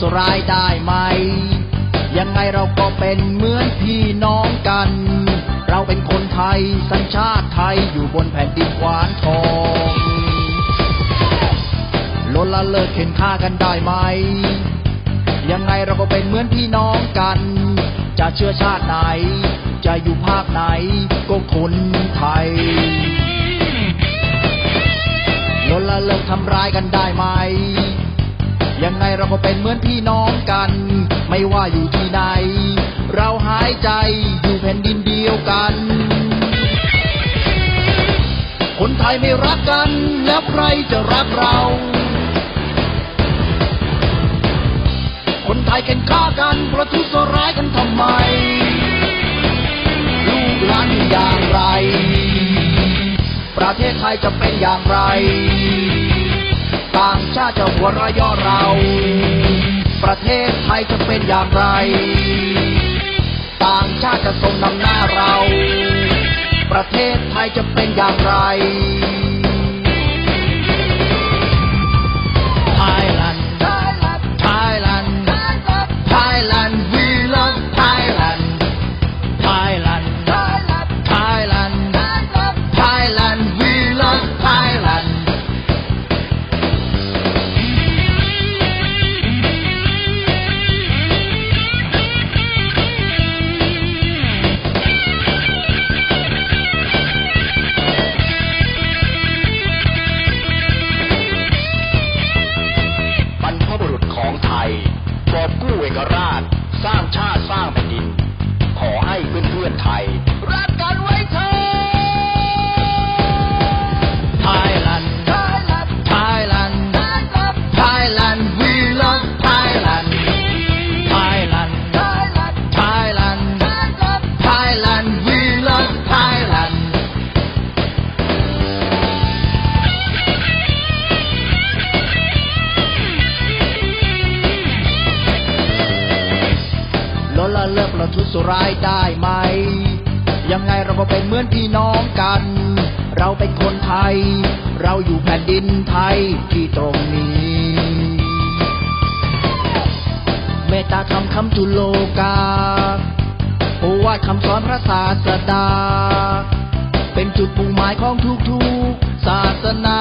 ษร้ายได้ไหม ยังไงเราก็เป็นเหมือนพี่น้องกัน เราเป็นคนไทยสัญชาติไทยอยู่บนแผ่นดินขวานทองลดละเลิกเข็นฆ่ากันได้ไหม ยังไงเราก็เป็นเหมือนพี่น้องกัน จะเชื้อชาติไหน จะอยู่ภาคไหนก็คนไทยลดละเลิกทำร้ายกันได้ไหม ก็เป็นเหมือนพี่น้องกัน ไม่ว่าอยู่ที่ไหน เราหายใจอยู่แผ่นดินเดียวกัน คนไทยไม่รักกัน แล้วใครจะรักเรา คนไทยกันฆ่ากันประทุษร้ายกันทำไม ลูกหลานอย่างไร ประเทศไทยจะเป็นอย่างไร ชาติจะหัวเราะย่อเรา ประเทศไทยจะเป็นอย่างไร ต่างชาติจะทรงนำหน้าเรา ประเทศไทยจะเป็นอย่างไร ไทยรัก ลดละเลิกประทุษร้ายได้ไหม ยังไงเราก็เป็นเหมือนพี่น้องกัน เราเป็นคนไทย เราอยู่แผ่นดินไทยที่ตรงนี้ เมตตาธรรมคำจุโลกาโอวาทคำสอนพระศาสดา เป็นจุดมุ่งหมายของทุกๆศาสนา